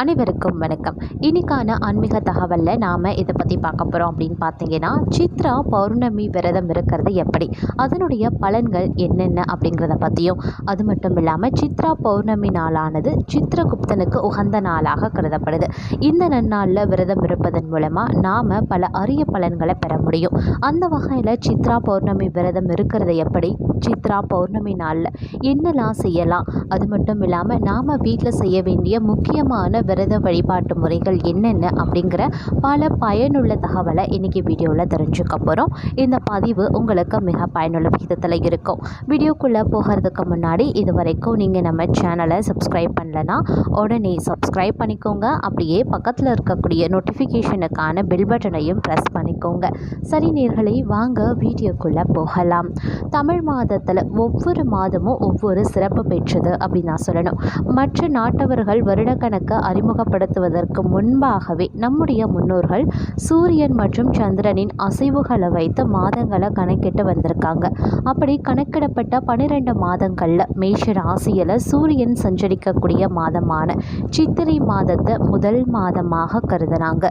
அனைவருக்கும் வணக்கம். இன்னைக்கான ஆன்மீக தகவலில் நாம் இதை பற்றி பார்க்க போகிறோம் அப்படின்னு பார்த்தீங்கன்னா சித்ரா பௌர்ணமி விரதம் இருக்கிறது எப்படி? அதனுடைய பலன்கள் என்னென்ன அப்படிங்கிறத பற்றியும் அது மட்டும் இல்லாமல் சித்ரா பௌர்ணமி நாளானது சித்ரகுப்தனுக்கு உகந்த நாளாக கருதப்படுது. இந்த நன்னாளில் விரதம் இருப்பதன் மூலமாக நாம் பல அரிய பலன்களை பெற முடியும். அந்த வகையில் சித்ரா பௌர்ணமி விரதம் இருக்கிறது எப்படி? சித்ரா பௌர்ணமி நாளில் என்னெல்லாம் செய்யலாம்? அது மட்டும் இல்லாமல் நாம் வீட்டில் செய்ய வேண்டிய முக்கியமான விரத வழிபாட்டு முறைகள் என்னென்ன அப்படிங்கிற பல பயனுள்ள தகவலை இன்றைக்கி வீடியோவில் தெரிஞ்சுக்க போகிறோம் இந்த பதிவு உங்களுக்கு மிக பயனுள்ள விகிதத்தில் இருக்கும். வீடியோக்குள்ளே போகிறதுக்கு முன்னாடி இது வரைக்கும் நீங்கள் நம்ம சேனலை சப்ஸ்கிரைப் பண்ணலனா உடனே சப்ஸ்கிரைப் பண்ணிக்கோங்க. அப்படியே பக்கத்தில் இருக்கக்கூடிய நோட்டிஃபிகேஷனுக்கான பெல் பட்டனையும் ப்ரெஸ் பண்ணிக்கோங்க. சரி நேர்களை வாங்க வீடியோக்குள்ளே போகலாம். தமிழ் மாதத்தில் ஒவ்வொரு மாதமும் ஒவ்வொரு சிறப்பு பெற்றது அப்படின்னு நான் சொல்லணும். மற்ற நாட்டவர்கள் வருடக்கணக்கு அறிமுகப்படுத்துவதற்கு முன்பாகவே நம்முடைய முன்னோர்கள் சூரியன் மற்றும் சந்திரனின் அசைவுகளை வைத்து மாதங்களை கணக்கிட்டு வந்திருக்காங்க. அப்படி கணக்கிடப்பட்ட பன்னிரெண்டு மாதங்களில் மேஷ ராசியில் சூரியன் சஞ்சரிக்கக்கூடிய மாதமான சித்திரை மாதத்தை முதல் மாதமாக கருதுனாங்க.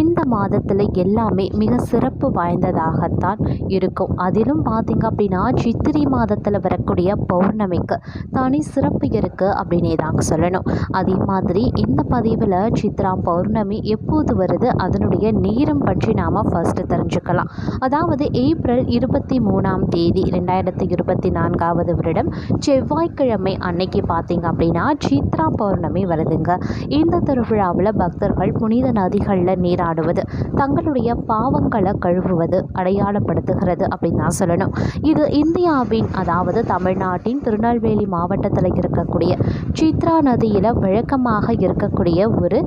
இந்த மாதத்தில் எல்லாமே மிக சிறப்பு வாய்ந்ததாகத்தான் இருக்கும். அதிலும் பார்த்தீங்க அப்படின்னா சித்திரை மாதத்தில் வரக்கூடிய பௌர்ணமிக்கு தனி சிறப்பு இருக்குது அப்படின்னே தாங்க சொல்லணும். அதே மாதிரி இந்த பதிவில் சித்ரா பௌர்ணமி எப்போது வருது? அதனுடைய நேரம் பற்றி நாம் ஃபஸ்ட்டு தெரிஞ்சுக்கலாம். அதாவது ஏப்ரல் இருபத்தி மூணாம் தேதி ரெண்டாயிரத்தி இருபத்தி நான்காவது வருடம் செவ்வாய்க்கிழமை அன்னைக்கு பார்த்தீங்க அப்படின்னா சித்ரா பௌர்ணமி வருதுங்க. இந்த திருவிழாவில் பக்தர்கள் புனித நதிகளில் நீராடுவது தங்களுடைய பாவங்களை கழுவுவது அடையாளப்படுத்துகிறது அப்படின்னு தான் சொல்லணும். இது இந்தியாவின் அதாவது தமிழ்நாட்டின் திருநெல்வேலி மாவட்டத்தில் இருக்கக்கூடிய சித்ரா நதியில் வழக்கமாக இருக்கக்கூடிய ஒரு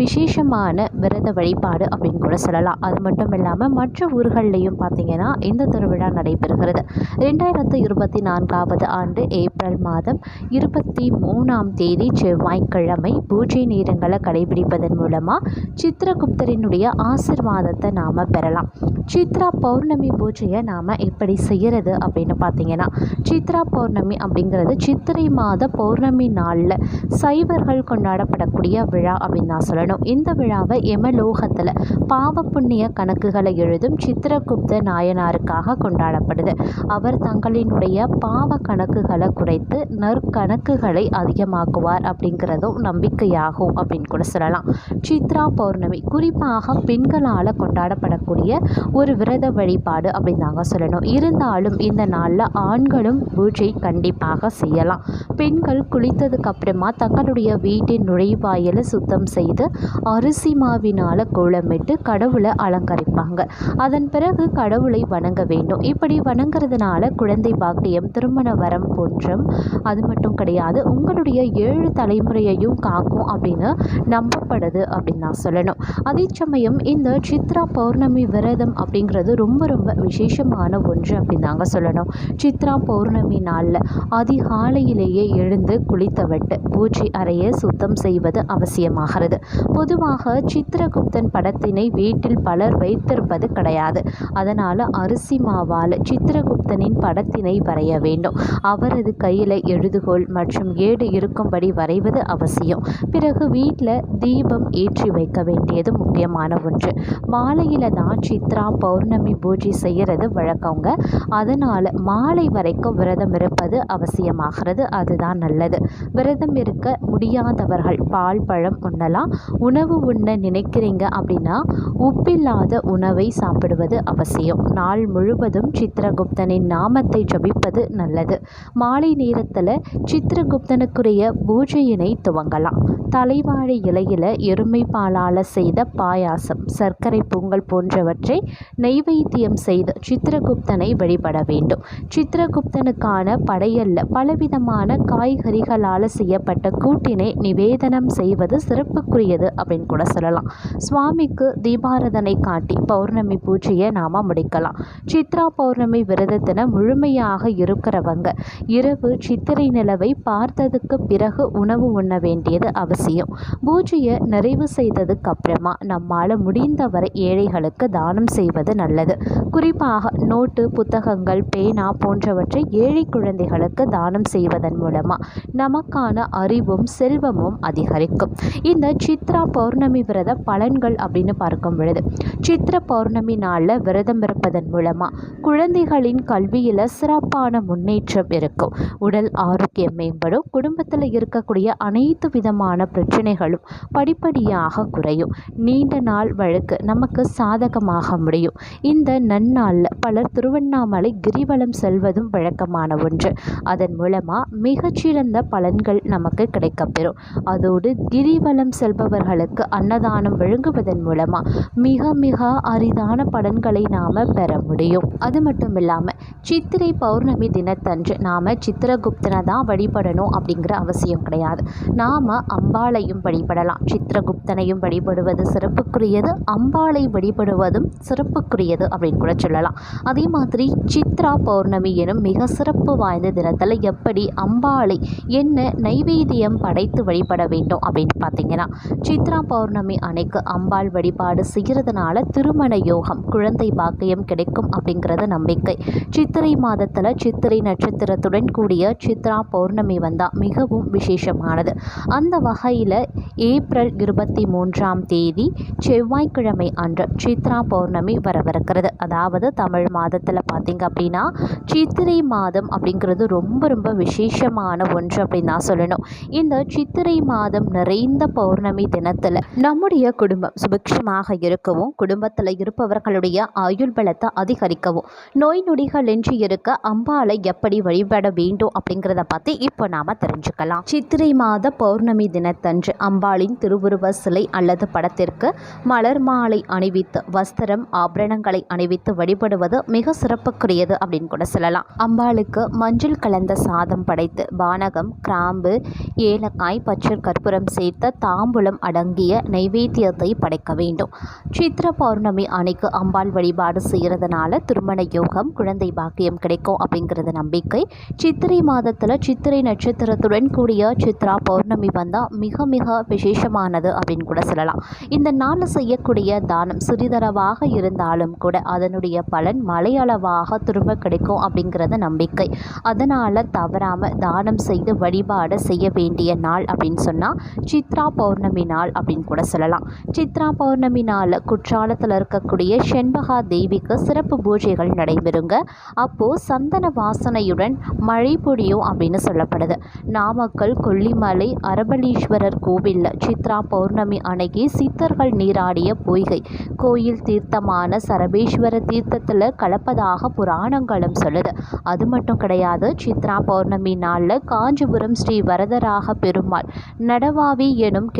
விசேஷமான விரத வழிபாடு அப்படின்னு கூட சொல்லலாம். அது மட்டும் இல்லாமல் மற்ற ஊர்கள்லையும் பார்த்தீங்கன்னா இந்த திருவிழா நடைபெறுகிறது. ரெண்டாயிரத்து இருபத்தி நான்காவது ஆண்டு ஏப்ரல் மாதம் இருபத்தி மூணாம் தேதி செவ்வாய்க்கிழமை பூஜை நேரங்களை கடைபிடிப்பதன் மூலமாக சித்திரகுப்தரினுடைய ஆசிர்வாதத்தை நாம் பெறலாம். சித்ரா பௌர்ணமி பூஜையை நாம் எப்படி செய்கிறது அப்படின்னு பார்த்தீங்கன்னா சித்ரா பௌர்ணமி அப்படிங்கிறது சித்திரை மாத பௌர்ணமி நாளில் சைவர்கள் கொண்டாடப்படக்கூடிய விழா அப்படின்னு நான் சொல்லலாம் வரணும் இந்த விழாவை எமலோகத்தில் பாவ புண்ணிய கணக்குகளை எழுதும் சித்திரகுப்த நாயனாருக்காக கொண்டாடப்படுது. அவர் தங்களினுடைய பாவ கணக்குகளை குறைத்து நற்கணக்குகளை அதிகமாக்குவார் அப்படிங்கிறதும் நம்பிக்கையாகும் அப்படின்னு கூட சொல்லலாம். சித்ரா பௌர்ணமி குறிப்பாக பெண்களால் கொண்டாடப்படக்கூடிய ஒரு விரத வழிபாடு அப்படின்னு தாங்க சொல்லணும். இருந்தாலும் இந்த நாளில் ஆண்களும் பூஜை கண்டிப்பாக செய்யலாம். பெண்கள் குளித்ததுக்கு அப்புறமா தங்களுடைய வீட்டின் நுழைவாயிலை சுத்தம் செய்து அரிசி மாவினால் கோலமிட்டு கடவுளை அலங்கரிப்பாங்க. அதன் பிறகு கடவுளை வணங்க வேண்டும். இப்படி வணங்குறதுனால குழந்தை பாக்கியம் திருமண வரம் போன்றும் அது மட்டும் கிடையாது. உங்களுடைய ஏழு தலைமுறையையும் காக்கும் அப்படின்னு நம்பப்படுது அப்படின்னு நான் சொல்லணும். அதே சமயம் இந்த சித்ரா பௌர்ணமி விரதம் அப்படிங்கிறது ரொம்ப ரொம்ப விசேஷமான ஒன்று அப்படின்னு தாங்க சொல்லணும். சித்ரா பௌர்ணமி நாளில் அதிகாலையிலேயே எழுந்து குளித்தவிட்டு பூஜை அறையை சுத்தம் செய்வது அவசியமாகிறது. பொதுவாக சித்திரகுப்தன் படத்தினை வீட்டில் பலர் வைத்திருப்பது கிடையாது. அதனால் அரிசி மாவால் சித்திரகுப்தனின் படத்தினை வரைய வேண்டும். அவரது கையில் எழுதுகோள் மற்றும் ஏடு இருக்கும்படி வரைவது அவசியம். பிறகு வீட்டில் தீபம் ஏற்றி வைக்க வேண்டியது முக்கியமான ஒன்று. மாலையில் தான் சித்ரா பௌர்ணமி பூஜை செய்கிறது வழக்கங்க. அதனால் மாலை வரைக்கும் விரதம் இருப்பது அவசியமாகிறது. அதுதான் நல்லது. விரதம் இருக்க முடியாதவர்கள் பால் பழம் உண்ணலாம். உணவு உண்ண நினைக்கிறீங்க அப்படின்னா உப்பில்லாத உணவை சாப்பிடுவது அவசியம். நாள் முழுவதும் சித்திரகுப்தனின் நாமத்தை ஜபிப்பது நல்லது. மாலை நேரத்தில் சித்திரகுப்தனுக்குரிய பூஜையினை துவங்கலாம். தலைவாழை இலையில் எருமை பாலால் செய்த பாயாசம் சர்க்கரை பொங்கல் போன்றவற்றை நெய்வேத்தியம் செய்து சித்திரகுப்தனை வழிபட வேண்டும். சித்திரகுப்தனுக்கான படையல்ல பலவிதமான காய்கறிகளால் செய்யப்பட்ட கூட்டினை நிவேதனம் செய்வது சிறப்புக்குரியது. நல்லது அப்படின்னு கூட சொல்லலாம். சுவாமிக்கு தீபாரதனை காட்டி பௌர்ணமி பூஜையை நாம் முடிக்கலாம். சித்ரா பௌர்ணமி விரதத்தின முழுமையாக இருக்கிறவங்க இரவு சித்திரை நிலவை பார்த்ததுக்கு பிறகு உணவு உண்ண வேண்டியது அவசியம். பூஜையை நிறைவு செய்ததுக்கு அப்புறமா நம்மால் முடிந்தவரை ஏழைகளுக்கு தானம் செய்வது நல்லது. குறிப்பாக நோட்டு புத்தகங்கள் பேனா போன்றவற்றை ஏழை குழந்தைகளுக்கு தானம் செய்வதன் மூலமாக நமக்கான அறிவும் செல்வமும் அதிகரிக்கும். இந்த சித்ரா பௌர்ணமி விரத பலன்கள் அப்படின்னு பார்க்கும் பொழுது சித்ர பௌர்ணமி நாளில் விரதம் இருப்பதன் மூலமாக குழந்தைகளின் கல்வியில் சிறப்பான முன்னேற்றம் இருக்கும். உடல் ஆரோக்கியம் மேம்படும் குடும்பத்தில் இருக்கக்கூடிய அனைத்து விதமான பிரச்சனைகளும் படிப்படியாக குறையும். நீண்ட நாள் வழக்கு நமக்கு சாதகமாக முடியும். இந்த நன்னாளில் பலர் திருவண்ணாமலை கிரிவலம் செல்வதும் வழக்கமான ஒன்று. அதன் மூலமாக மிகச்சிறந்த பலன்கள் நமக்கு கிடைக்கப்பெறும். அதோடு கிரிவலம் செல்பவர் செல்பவர்களுக்கு அன்னதானம் வழங்குவதன் மூலமாக மிக மிக அரிதான பலன்களை நாம் பெற முடியும். அது மட்டும் இல்லாமல் சித்திரை பௌர்ணமி தினத்தன்று நாம் சித்திரகுப்தனை தான் வழிபடணும் அப்படிங்கிற அவசியம் கிடையாது. நாம் அம்பாளையும் வழிபடலாம். சித்திரகுப்தனையும் வழிபடுவது சிறப்புக்குரியது அம்பாளை வழிபடுவதும் சிறப்புக்குரியது அப்படின்னு கூட சொல்லலாம். அதே மாதிரி சித்ரா பௌர்ணமி எனும் மிக சிறப்பு வாய்ந்த தினத்தில் எப்படி அம்பாளை என்ன நைவேத்தியம் படைத்து வழிபட வேண்டும் அப்படின்னு பார்த்தீங்கன்னா சித்ரா பௌர்ணமி அன்னைக்கு அம்பாள் வழிபாடு செய்கிறதுனால திருமண யோகம் குழந்தை பாக்கியம் கிடைக்கும் அப்படிங்கிறது நம்பிக்கை. சித்திரை மாதத்தில் சித்திரை நட்சத்திரத்துடன் கூடிய சித்ரா பௌர்ணமி வந்தால் மிகவும் விசேஷமானது. அந்த வகையில் ஏப்ரல் இருபத்தி மூன்றாம் தேதி செவ்வாய்க்கிழமை அன்று சித்ரா பௌர்ணமி வரவிருக்கிறது அதாவது தமிழ் மாதத்தில் பார்த்திங்க அப்படின்னா சித்திரை மாதம் அப்படிங்கிறது ரொம்ப ரொம்ப விசேஷமான ஒன்று அப்படின்னு தான் சொல்லணும். இந்த சித்திரை மாதம் நிறைந்த பௌர்ணமி தினத்தில் நம்முடைய குடும்பம் சுபிக்ஷமாக இருக்கவும் குடும்பத்தில் இருப்பவர்களுடைய ஆயுள் பலத்தை அதிகரிக்கவும் நோய் நொடிகள் இன்றி இருக்க அம்பாளை எப்படி வழிபட வேண்டும் அப்படிங்கிறத பற்றி இப்போ நாம் தெரிஞ்சுக்கலாம். சித்திரை மாத பௌர்ணமி தினத்தன்று அம்பாளின் திருவுருவ சிலை அல்லது படத்திற்கு மலர் மாலை அணிவித்து வஸ்திரம் ஆபரணங்களை அணிவித்து வழிபடுவது மிக சிறப்புக்குரியது அப்படின்னு கூட சொல்லலாம். அம்பாளுக்கு மஞ்சள் கலந்த சாதம் படைத்து பானகம் கிராம்பு ஏலக்காய் பச்சை கற்பூரம் சேர்த்த தாம்பூலம் அடங்கிய நைவேத்தியத்தை படைக்க வேண்டும். சித்திர பௌர்ணமி அன்னைக்கு அம்பாள் வழிபாடு செய்கிறதுனால திருமண யோகம் குழந்தை பாக்கியம் கிடைக்கும் அப்படிங்கிறது நம்பிக்கை. சித்திரை மாதத்தில் சித்திரை நட்சத்திரத்துடன் கூடிய சித்ரா பௌர்ணமி வந்தால் மிக மிக விசேஷமானது அப்படின்னு கூட சொல்லலாம். இந்த நாளில் செய்யக்கூடிய தானம் சிறிதளவாக இருந்தாலும் கூட அதனுடைய பலன் மலையளவாக திரும்ப கிடைக்கும் அப்படிங்கிறது நம்பிக்கை. அதனால் தவறாமல் தானம் செய்து வழிபாடு செய்ய வேண்டிய நாள் அப்படின்னு சொன்னால் சித்ரா பௌர்ணமி நாள் அப்படின்னு கூட சொல்லலாம். சித்ரா பௌர்ணமி நாள் குற்றாலத்தில் இருக்கக்கூடிய செண்பகா தேவிக்கு சிறப்பு பூஜைகள் நடைபெறுங்க. அப்போது சந்தன வாசனையுடன் மழை பொழியும் அப்படின்னு சொல்லப்படுது. நாமக்கல் கொல்லிமலை அரபலீஸ்வரர் கோவிலில் சித்ரா பௌர்ணமி அன்னைக்கு சித்தர்கள் நீராடிய பொய்கை. கோயில் தீர்த்தமான சரபேஸ்வர தீர்த்தத்தில் கலப்பதாக புராணங்களும் சொல்லுது. அது மட்டும் கிடையாது சித்ரா பௌர்ணமி நாளில் காஞ்சிபுரம் ஸ்ரீ வரதராக பெருமாள் நடவாவி எனும்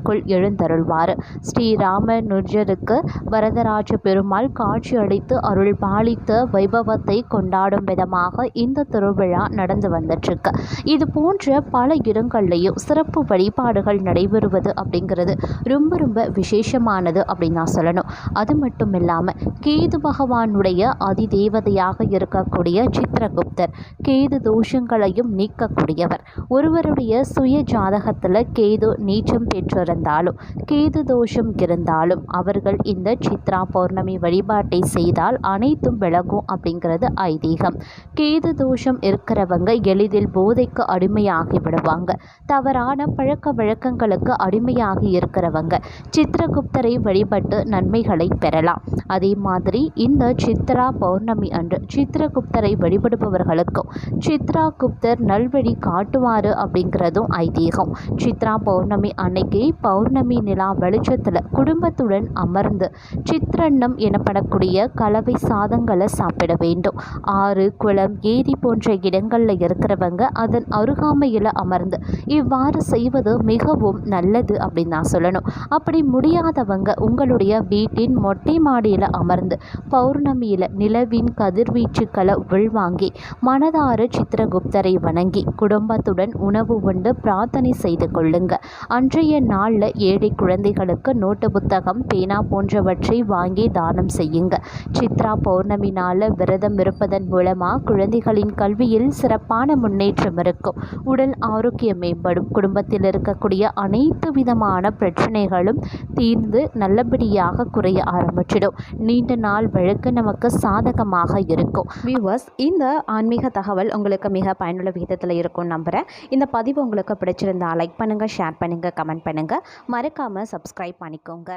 கிணற்றுக்குள் எழுந்தருள்வார் ஸ்ரீராமனுஜருக்கு வரதராஜ பெருமாள் காட்சியளித்து அருள் பாலித்த வைபவத்தை கொண்டாடும் விதமாக இந்த திருவிழா நடந்து வந்துட்டுருக்கு. இது போன்ற பல இடங்கள்லையும் சிறப்பு வழிபாடுகள் நடைபெறுவது அப்படிங்கிறது ரொம்ப ரொம்ப விசேஷமானது அப்படின்னு நான் சொல்லணும். அது மட்டும் இல்லாமல் கேது பகவானுடைய அதிதேவதையாக இருக்கக்கூடிய சித்திரகுப்தர் கேது தோஷங்களையும் நீக்கக்கூடியவர். ஒருவருடைய சுய ஜாதகத்தில் கேது நீச்சம் இருந்தாலும் கேது தோஷம் இருந்தாலும் அவர்கள் இந்த சித்ரா பௌர்ணமி வழிபாட்டை செய்தால் அனைத்தும் விலகும் அப்படிங்கிறது ஐதீகம். கேது தோஷம் இருக்கிறவங்க எளிதில் போதைக்கு அடிமையாகி விடுவாங்க. தவறான பழக்க வழக்கங்களுக்கு அடிமையாகி இருக்கிறவங்க சித்திரகுப்தரை வழிபட்டு நன்மைகளை பெறலாம். அதே மாதிரி இந்த சித்ரா பௌர்ணமி அன்று சித்திரகுப்தரை வழிபடுபவர்களுக்கும் சித்ரா குப்தர் நல்வழி காட்டுவார் அப்படிங்கிறதும் ஐதீகம். சித்ரா பௌர்ணமி அன்னைக்கு பௌர்ணமி நிலா வெளிச்சத்தில் குடும்பத்துடன் அமர்ந்து சித்திரன்னம் எனப்படக்கூடிய கலவை சாதங்களை சாப்பிட வேண்டும். ஆறு குளம் ஏரி போன்ற இடங்களில் இருக்கிறவங்க அதன் அருகாமையில் அமர்ந்து இவ்வாறு செய்வது மிகவும் நல்லது அப்படின்னு நான் சொல்லணும். அப்படி முடியாதவங்க உங்களுடைய வீட்டின் மொட்டை மாடியில் அமர்ந்து பௌர்ணமியில் நிலவின் கதிர்வீச்சுக்களை உள்வாங்கி மனதார சித்திரகுப்தரை வணங்கி குடும்பத்துடன் உணவு உண்டு பிரார்த்தனை செய்து கொள்ளுங்க. அன்றைய நாள் நாளில் ஏழை குழந்தைகளுக்கு நோட்டு புத்தகம் பேனா போன்றவற்றை வாங்கி தானம் செய்யுங்க. சித்ரா பௌர்ணமி நாளில் விரதம் இருப்பதன் மூலமாக குழந்தைகளின் கல்வியில் சிறப்பான முன்னேற்றம் இருக்கும். உடல் ஆரோக்கியம் மேம்படும். குடும்பத்தில் இருக்கக்கூடிய அனைத்து விதமான பிரச்சனைகளும் தீர்ந்து நல்லபடியாக குறைய ஆரம்பிச்சிடும். நீண்ட நாள் வழக்கு நமக்கு சாதகமாக இருக்கும். வியூவர்ஸ் இந்த ஆன்மீக தகவல் உங்களுக்கு மிக பயனுள்ள விதத்தில் இருக்கும் நம்புகிறேன் இந்த பதிவு உங்களுக்கு பிடிச்சிருந்தா லைக் பண்ணுங்கள் ஷேர் பண்ணுங்கள் கமெண்ட் பண்ணுங்கள் மறக்காமல் சப்ஸ்கிரைப் பண்ணிக்கோங்க.